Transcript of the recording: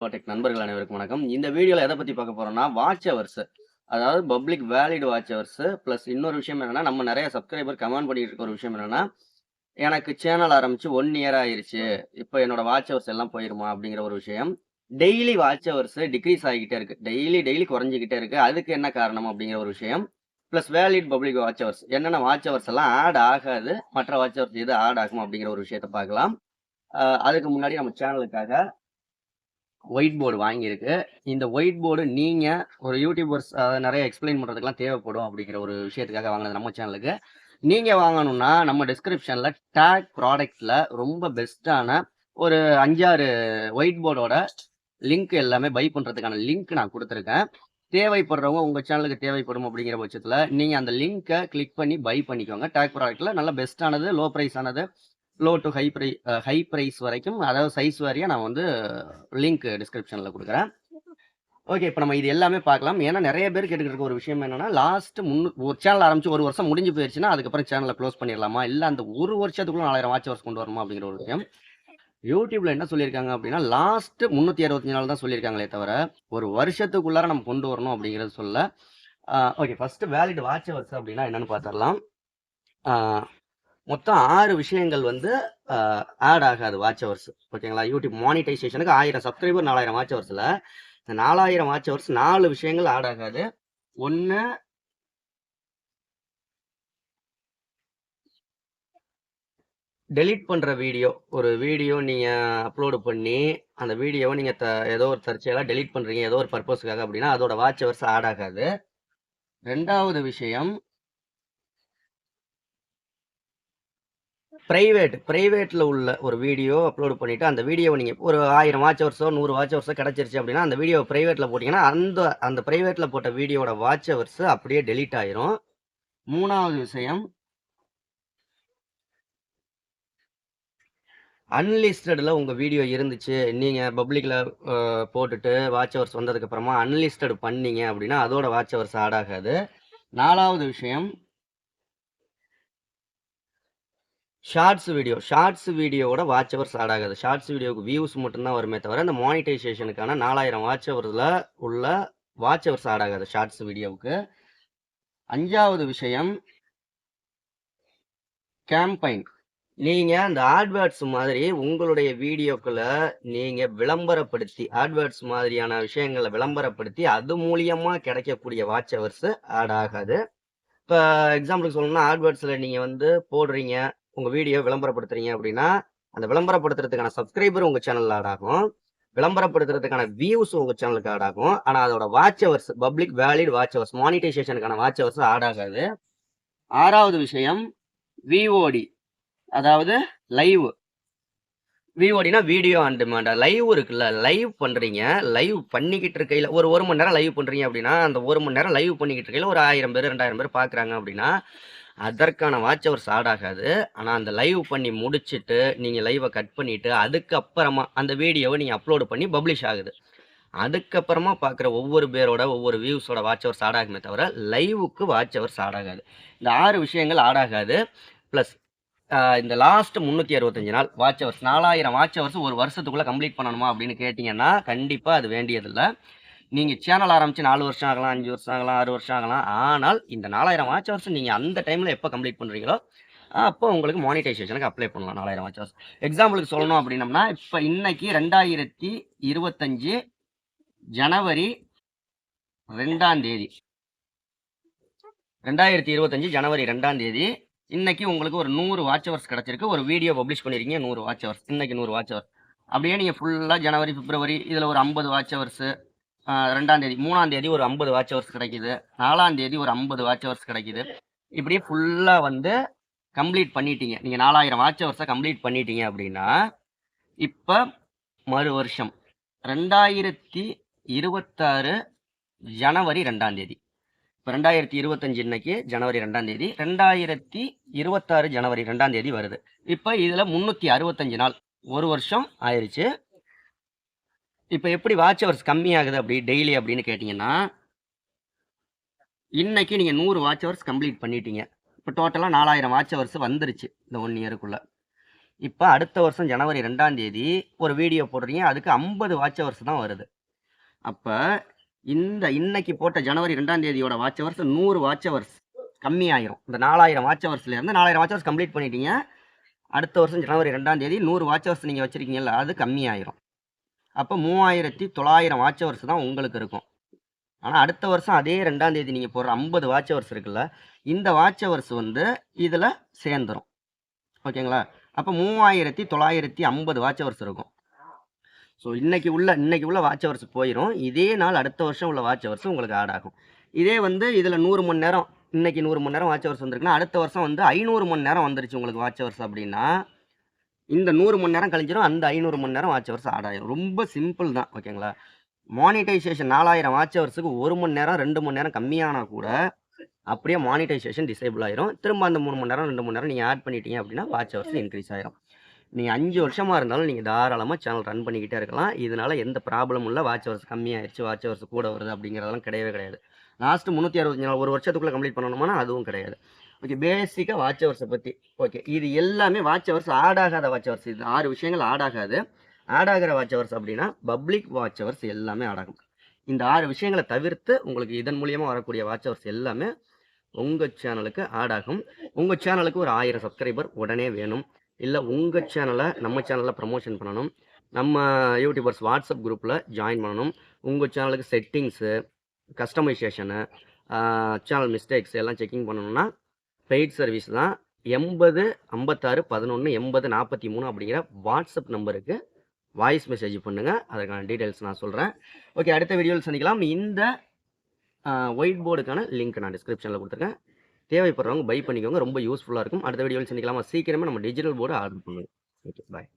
Tech நண்பர்கள் அனைவருக்கும் வணக்கம். இந்த வீடியோவில் எதை பற்றி பார்க்க போகிறோம்னா வாட்ச் அவர்ஸ் அதாவது public valid watch hours plus இன்னொரு விஷயம் என்னென்னா நம்ம நிறைய சப்ஸ்கிரைபர் கமெண்ட் பண்ணிட்டு இருக்க ஒரு விஷயம் என்னென்னா எனக்கு சேனல் ஆரம்பித்து ஒன் இயர் ஆயிடுச்சு இப்போ என்னோட வாட்ச் ஹவர்ஸ் எல்லாம் போயிருமா அப்படிங்கிற ஒரு விஷயம். டெய்லி வாட்ச் அவர்ஸ் டிக்ரீஸ் ஆகிக்கிட்டே இருக்குது டெய்லி டெய்லி குறைஞ்சிக்கிட்டே இருக்குது அதுக்கு என்ன காரணம் அப்படிங்கிற ஒரு விஷயம். Plus valid public watch hours என்னென்ன வாட்ச் ஹவர்ஸ் எல்லாம் ஆட் ஆகாது மற்ற வாட்ச் ஹவர்ஸ் எது ஆட் ஆகும் அப்படிங்கிற ஒரு விஷயத்த பார்க்கலாம். அதுக்கு முன்னாடி நம்ம சேனலுக்காக ஒயிட் போர்டு வாங்கியிருக்கு. இந்த ஒயிட் போர்டு நீங்கள் ஒரு யூடியூபர்ஸ் நிறைய எக்ஸ்பிளைன் பண்றதுக்கெல்லாம் தேவைப்படும் அப்படிங்கிற ஒரு விஷயத்துக்காக வாங்கினது நம்ம சேனலுக்கு நீங்கள் வாங்கணும்னா நம்ம டிஸ்கிரிப்ஷனில் டேக் ப்ராடக்ட்ஸில் ரொம்ப பெஸ்ட்டான ஒரு அஞ்சாறு ஒயிட் போர்டோட லிங்க் எல்லாமே பை பண்ணுறதுக்கான லிங்க் நான் கொடுத்துருக்கேன். தேவைப்படுறவங்க உங்கள் சேனலுக்கு தேவைப்படும் அப்படிங்கிற பட்சத்தில் நீங்கள் அந்த லிங்க்கை கிளிக் பண்ணி பை பண்ணிக்கோங்க. டேக் ப்ராடக்ட்டில் நல்ல பெஸ்ட்டானது லோ ப்ரைஸ் ஆனது லோ டு ஹை ப்ரை ஹை ப்ரைஸ் வரைக்கும் அதாவது சைஸ் வாரியாக நான் வந்து லிங்க் டிஸ்கிரிப்ஷனில் கொடுக்குறேன். ஓகே இப்போ நம்ம இது எல்லாமே பார்க்கலாம். ஏன்னா நிறைய பேர் கேட்டுக்கிட்டு இருக்க ஒரு விஷயம் என்னன்னா லாஸ்ட் முன்னு ஒரு சேனல் ஆரம்பிச்சு ஒரு வருஷம் முடிஞ்சு போயிடுச்சுன்னா அதுக்கப்புறம் சேனலை க்ளோஸ் பண்ணிடலாமா? இல்லை அந்த ஒரு வருஷத்துக்குள்ள நாலாயிரம் வாட்ச் ஹவர்ஸ் கொண்டு வரணுமா? அப்படிங்கிற ஒரு விஷயம். யூடியூப்ல என்ன சொல்லியிருக்காங்க அப்படின்னா லாஸ்ட் முந்நூற்றி அறுபத்தஞ்சு நாள் தான் சொல்லியிருக்காங்களே தவிர ஒரு வருஷத்துக்குள்ளார நம்ம கொண்டு வரணும் அப்படிங்கிறது சொல்ல okay first valid watch hours அப்படின்னா என்னன்னு பார்த்துடலாம். மொத்தம் ஆறு விஷயங்கள் வந்து ஆட் ஆகாது வாட்ச் ஹவர்ஸ் ஓகேங்களா யூடியூப் மானிட்டைசேஷனுக்கு ஆயிரம் சப்ஸ்கிரைபர் நாலாயிரம் வாட்ச் ஹவர்ஸில் இந்த நாலாயிரம் வாட்ச் ஹவர்ஸ் நாலு விஷயங்கள் ஆட் ஆகாது. ஒன்று டெலீட் பண்ணுற வீடியோ ஒரு வீடியோ நீங்கள் அப்லோடு பண்ணி அந்த வீடியோவை நீங்கள் த ஏதோ ஒரு தற்செயலாக டெலிட் பண்ணுறீங்க ஏதோ ஒரு பர்பஸ்க்காக அப்படின்னா அதோட வாட்ச் ஹவர்ஸ் ஆட் ஆகாது. ரெண்டாவது விஷயம் ப்ரைவேட் ப்ரைவேட்டில் உள்ள ஒரு வீடியோ அப்லோட் பண்ணிவிட்டு அந்த வீடியோவை நீங்கள் ஒரு ஆயிரம் வாட்ச் ஹவர்ஸோ நூறு வாட்ச் ஹவர்ஸோ கிடச்சிருச்சு அப்படின்னா அந்த வீடியோ ப்ரைவேட்டில் போட்டிங்கன்னா அந்த அந்த ப்ரைவேட்டில் போட்ட வீடியோட வாட்ச் ஹவர்ஸ் அப்படியே டெலீட் ஆயிரும். மூணாவது விஷயம் அன்லிஸ்டடில் உங்கள் வீடியோ இருந்துச்சு நீங்கள் பப்ளிக்கில் போட்டுட்டு வாட்ச் ஹவர்ஸ் வந்ததுக்கப்புறமா அன்லிஸ்டட் பண்ணீங்க அப்படின்னா அதோட வாட்ச் ஹவர்ஸ் ஆட் ஆகாது. நாலாவது விஷயம் ஷார்ட்ஸ் வீடியோ ஷார்ட்ஸ் வீடியோவோட வாட்ச் ஹவர்ஸ் ஆட் ஆகாது. ஷார்ட்ஸ் வீடியோவுக்கு வியூஸ் மட்டும்தான் வருமே தவிர இந்த மானிட்டைசேஷனுக்கான நாலாயிரம் வாட்ச் ஹவர்ஸில் உள்ள வாட்ச் ஹவர்ஸ் ஆட் ஆகாது ஷார்ட்ஸ் வீடியோவுக்கு அஞ்சாவது விஷயம் கேம்பைன் நீங்கள் அந்த ஆட்வேர்ட்ஸ் மாதிரி உங்களுடைய வீடியோக்களை நீங்கள் விளம்பரப்படுத்தி ஆட்வேர்ட்ஸ் மாதிரியான விஷயங்களை விளம்பரப்படுத்தி அது மூலியமாக கிடைக்கக்கூடிய வாட்ச் ஹவர்ஸ் ஆட் ஆகாது. இப்போ எக்ஸாம்பிளுக்கு சொல்லணும்னா ஆட்வேர்ட்ஸில் நீங்கள் வந்து போடுறீங்க உங்கள் வீடியோ விளம்பரப்படுத்துறீங்க அப்படின்னா அந்த விளம்பரப்படுத்துறதுக்கான சப்ஸ்கிரைபர் உங்கள் சேனலில் ஆட் ஆகும். விளம்பரப்படுத்துறதுக்கான வியூஸ் உங்கள் சேனலுக்கு ஆட் ஆகும். ஆனால் அதோட watch hours public valid watch hours மானிட்டைசேஷனுக்கான watch hours add ஆகாது. ஆறாவது விஷயம் விஓடி அதாவது லைவ் விஓடினா வீடியோ ஆன் டிமாண்ட் லைவ் இருக்குல்ல லைவ் பண்ணுறீங்க லைவ் பண்ணிக்கிட்டு இருக்கையில் ஒரு ஒரு மணி நேரம் லைவ் பண்ணுறீங்க அப்படின்னா அந்த ஒரு மணி நேரம் லைவ் பண்ணிக்கிட்டு இருக்கையில் ஒரு ஆயிரம் பேர் ரெண்டாயிரம் பேர் பார்க்குறாங்க அப்படின்னா அதற்கான வாட்ச் அவர் ஆட் ஆகாது. ஆனால் அந்த லைவ் பண்ணி முடிச்சுட்டு நீங்கள் லைவை கட் பண்ணிவிட்டு அதுக்கப்புறமா அந்த வீடியோவை நீங்கள் அப்லோடு பண்ணி பப்ளிஷ் ஆகுது. அதுக்கப்புறமா பார்க்குற ஒவ்வொரு பேரோட ஒவ்வொரு வியூஸோட வாட்ச் அவர் ஆட் ஆகுமே தவிர லைவுக்கு வாட்ச் அவர் ஆட் ஆகாது. இந்த ஆறு விஷயங்கள் ஆட் ஆகாது. ப்ளஸ் இந்த லாஸ்ட் முந்நூற்றி அறுபத்தஞ்சு நாள் வாட்ச் ஹவர்ஸ் நாலாயிரம் வாட்ச் ஹவர்ஸ் ஒரு வருஷத்துக்குள்ளே கம்ப்ளீட் பண்ணணுமா அப்படின்னு கேட்டிங்கன்னா கண்டிப்பாக அது வேண்டியதில்லை. நீங்கள் சேனல் ஆரம்பித்து நாலு வருஷம் ஆகலாம் அஞ்சு வருஷம் ஆகலாம் ஆறு வருஷம் ஆகலாம். ஆனால் இந்த நாலாயிரம் வாட்ச் ஹவர்ஸ் நீங்கள் அந்த டைமில் எப்போ கம்ப்ளீட் பண்ணுறீங்களோ அப்போ உங்களுக்கு மானிட்டைசேஷனுக்கு அப்ளை பண்ணலாம் நாலாயிரம் வாட்ச் ஹவர்ஸ் எக்ஸாம்பிளுக்கு சொல்லணும் அப்படின்னம்னா இப்போ இன்னைக்கு ரெண்டாயிரத்தி இருபத்தஞ்சு ஜனவரி ரெண்டாம் தேதி. ரெண்டாயிரத்தி இருபத்தஞ்சு ஜனவரி ரெண்டாம் தேதி இன்னைக்கு உங்களுக்கு ஒரு நூறு வாட்ச் ஹவர்ஸ் கிடச்சிருக்கு. ஒரு வீடியோ பப்ளிஷ் பண்ணியிருக்கீங்க நூறு வாட்ச் ஹவர்ஸ் இன்னைக்கு நூறு வாட்ச் ஹவர்ஸ் அப்படியே நீங்கள் ஃபுல்லாக ஜனவரி பிப்ரவரி இதில் ஒரு ஐம்பது வாட்ச் ஹவர்ஸு ரெண்டாம் தேதி மூணாம் தேதி ஒரு ஐம்பது வாட்ச் ஹவர்ஸ் கிடைக்குது. நாலாம் தேதி ஒரு ஐம்பது வாட்ச் ஹவர்ஸ் கிடைக்குது. இப்படியே ஃபுல்லாக வந்து கம்ப்ளீட் பண்ணிட்டீங்க. நீங்கள் நாலாயிரம் வாட்ச் ஹவர்ஸை கம்ப்ளீட் பண்ணிட்டீங்க அப்படின்னா இப்போ மறு வருஷம் ரெண்டாயிரத்தி இருபத்தாறு ஜனவரி ரெண்டாம் தேதி. இப்போ ரெண்டாயிரத்தி இருபத்தஞ்சு இன்னைக்கு ஜனவரி ரெண்டாம் தேதி ரெண்டாயிரத்தி இருபத்தாறு ஜனவரி ரெண்டாம் தேதி வருது. இப்போ இதில் முந்நூற்றி அறுபத்தஞ்சு நாள் ஒரு வருஷம் ஆயிடுச்சு இப்போ எப்படி வாட்ச் ஹவர்ஸ் கம்மியாகுது அப்படி டெய்லி அப்படின்னு கேட்டிங்கன்னா இன்னைக்கு நீங்கள் நூறு வாட்ச் ஹவர்ஸ் கம்ப்ளீட் பண்ணிட்டீங்க. இப்போ டோட்டலாக நாலாயிரம் வாட்ச் ஹவர்ஸ் வந்துருச்சு இந்த ஒன் இயருக்குள்ளே இப்போ அடுத்த வருஷம் ஜனவரி ரெண்டாம் தேதி ஒரு வீடியோ போடுறீங்க அதுக்கு ஐம்பது வாட்ச் ஹவர்ஸ் தான் வருது. அப்போ இந்த இன்னைக்கு போட்ட ஜனவரி ரெண்டாம் தேதியோட வாட்ச் ஹவர்ஸ் நூறு வாட்ச் ஹவர்ஸ் கம்மியாயிரும். இந்த நாலாயிரம் வாட்ச் ஹவர்ஸ்லேருந்து நாலாயிரம் வாட்ச் ஹவர்ஸ் கம்ப்ளீட் பண்ணிட்டீங்க. அடுத்த வருஷம் ஜனவரி ரெண்டாம் தேதி நூறு வாட்ச் ஹவர்ஸ் நீங்கள் வச்சுருக்கீங்கல்ல அது கம்மியாயிரும். அப்போ மூவாயிரத்தி தொள்ளாயிரம் வாட்ச் ஹவர்ஸ் தான் உங்களுக்கு இருக்கும். ஆனால் அடுத்த வருஷம் அதே ரெண்டாம் தேதி நீங்கள் போடுற ஐம்பது வாட்ச் ஹவர்ஸ் இருக்குல்ல இந்த வாட்ச் ஹவர்ஸ் வந்து இதில் சேர்ந்துடும் ஓகேங்களா? அப்போ மூவாயிரத்தி தொள்ளாயிரத்தி ஐம்பது வாட்ச் ஹவர்ஸ் இருக்கும். ஸோ இன்றைக்கி உள்ள இன்னைக்கு உள்ள வாட்ச் ஹவர்ஸ் போயிடும் இதே நாள் அடுத்த வருஷம் உள்ள வாட்ச் ஹவர்ஸ் உங்களுக்கு ஆட் ஆகும். இதே வந்து இதில் நூறு மணி நேரம் இன்றைக்கி நூறு மணி நேரம் வாட்ச் ஹவர்ஸ் வந்திருக்குன்னா அடுத்த வருஷம் வந்து ஐநூறு மணி நேரம் வந்துருச்சு உங்களுக்கு வாட்ச் ஹவர்ஸ் அப்படின்னா இந்த நூறு மணி நேரம் கழிஞ்சிடும் அந்த ஐநூறு மணி நேரம் வாட்ச் ஹவர்ஸ் ஆட் ஆயிரும் ரொம்ப சிம்பிள் தான் ஓகேங்களா மானிட்டைசேஷன் நாலாயிரம் வாட்ச் ஹவர்ஸுக்கு ஒரு மணி நேரம் ரெண்டு மணி நேரம் கம்மியானா கூட அப்படியே மானிட்டைசேஷன் டிசேபிள் ஆயிரும். திரும்ப அந்த மூணு மணி நேரம் ரெண்டு மணி நேரம் நீங்கள் ஆட் பண்ணிட்டீங்க அப்படின்னா வாட்ச் ஹவர்ஸ் இன்க்ரீஸ் ஆயிரும். நீங்கள் அஞ்சு வருஷமாக இருந்தாலும் நீங்கள் தாராளமாக சேனல் ரன் பண்ணிக்கிட்டே இருக்கலாம். இதனால் எந்த ப்ராப்ளமும் இல்லை வாட்ச் ஹவர்ஸ் கம்மியாயிருச்சு வாட்ச் ஹவர்ஸ் கூட வருது அப்படிங்கிறதெல்லாம் கிடையவே கிடையாது. லாஸ்ட்டு முந்நூற்றி அறுபத்தஞ்சு நாள் ஒரு வருஷத்துக்குள்ளே கம்ப்ளீட் பண்ணணுமானா அதுவும் கிடையாது. ஓகே பேசிக்காக வாட்ச் ஹவர்ஸை பற்றி ஓகே இது எல்லாமே வாட்ச் ஹவர்ஸ் ஆட் ஆகாத வாட்ச் ஹவர்ஸ். இது ஆறு விஷயங்கள் ஆட் ஆகாது ஆட் ஆகிற வாட்ச் ஹவர்ஸ் அப்படின்னா பப்ளிக் வாட்ச் ஹவர்ஸ் எல்லாமே ஆட் ஆகும் இந்த ஆறு விஷயங்களை தவிர்த்து உங்களுக்கு இதன் மூலியமாக வரக்கூடிய வாட்ச் ஹவர்ஸ் எல்லாமே உங்கள் சேனலுக்கு ஆட் ஆகும் உங்கள் சேனலுக்கு ஒரு ஆயிரம் சப்ஸ்கிரைபர் உடனே வேணும். இல்லை உங்கள் சேனலை நம்ம சேனலில் ப்ரமோஷன் பண்ணணும். நம்ம யூடியூபர்ஸ் வாட்ஸ்அப் குரூப்பில் ஜாயின் பண்ணணும். உங்கள் சேனலுக்கு செட்டிங்ஸு கஸ்டமைசேஷனு சேனல் மிஸ்டேக்ஸ் எல்லாம் செக்கிங் பண்ணணும்னா பெய்ட் சர்வீஸ் தான். எண்பது ஐம்பத்தாறு பதினொன்று எண்பது நாற்பத்தி மூணு அப்படிங்கிற வாட்ஸ்அப் நம்பருக்கு வாய்ஸ் மெசேஜ் பண்ணுங்கள் அதற்கான டீட்டெயில்ஸ் நான் சொல்கிறேன் ஓகே அடுத்த வீடியோவில் சந்திக்கலாம். இந்த ஒயிட் போர்டுக்கான லிங்க் நான் டிஸ்கிரிப்ஷனில் கொடுத்துருக்கேன். தேவைப்படுறவங்க பை பண்ணிக்கோங்க. ரொம்ப யூஸ்ஃபுல்லாக இருக்கும். அடுத்த வீடியோவில் சந்திக்கலாமா? சீக்கிரமே நம்ம டிஜிட்டல் போர்டு ஆர்டர் பண்ணுங்க ஓகே பாய்